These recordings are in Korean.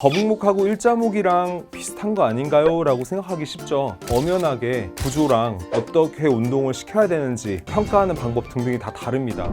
거북목하고 일자목이랑 비슷한 거 아닌가요? 라고 생각하기 쉽죠. 엄연하게 구조랑 어떻게 운동을 시켜야 되는지 평가하는 방법 등등이 다 다릅니다.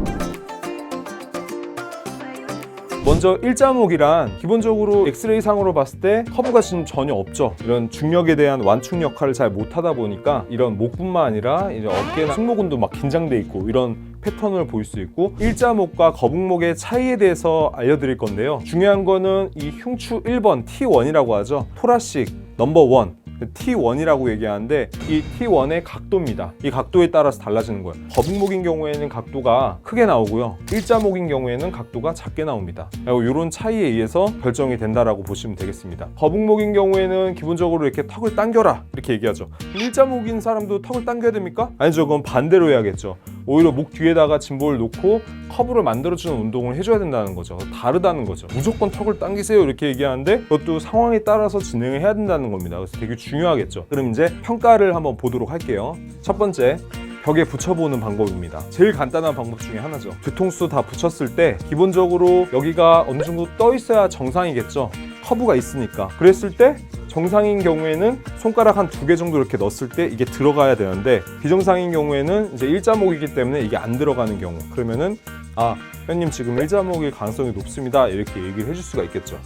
먼저 일자목이란 기본적으로 엑스레이 상으로 봤을 때 커브가 지금 전혀 없죠. 이런 중력에 대한 완충 역할을 잘 못하다 보니까 이런 목뿐만 아니라 이제 어깨나 승모근도 막 긴장돼 있고 이런 패턴을 보일 수 있고 일자목과 거북목의 차이에 대해서 알려드릴 건데요. 중요한 거는 이 흉추 1번 T1이라고 하죠. 토라식 넘버 원 T1이라고 얘기하는데 이 T1의 각도입니다. 이 각도에 따라서 달라지는 거예요. 거북목인 경우에는 각도가 크게 나오고요. 일자목인 경우에는 각도가 작게 나옵니다. 이런 차이에 의해서 결정이 된다라고 보시면 되겠습니다. 거북목인 경우에는 기본적으로 이렇게 턱을 당겨라 이렇게 얘기하죠. 일자목인 사람도 턱을 당겨야 됩니까? 아니죠. 그건 반대로 해야겠죠. 오히려 목 뒤에다가 짐볼을 놓고 커브를 만들어주는 운동을 해줘야 된다는 거죠. 다르다는 거죠. 무조건 턱을 당기세요 이렇게 얘기하는데 그것도 상황에 따라서 진행을 해야 된다는 겁니다. 그래서 되게 중요하겠죠. 그럼 이제 평가를 한번 보도록 할게요. 첫 번째. 벽에 붙여보는 방법입니다. 제일 간단한 방법 중에 하나죠. 뒤통수 다 붙였을 때 기본적으로 여기가 어느 정도 떠 있어야 정상이겠죠. 커브가 있으니까. 그랬을 때 정상인 경우에는 손가락 한 두 개 정도 이렇게 넣었을 때 이게 들어가야 되는데 비정상인 경우에는 이제 일자목이기 때문에 이게 안 들어가는 경우 그러면은 아 형님 지금 일자목일 가능성이 높습니다 이렇게 얘기를 해줄 수가 있겠죠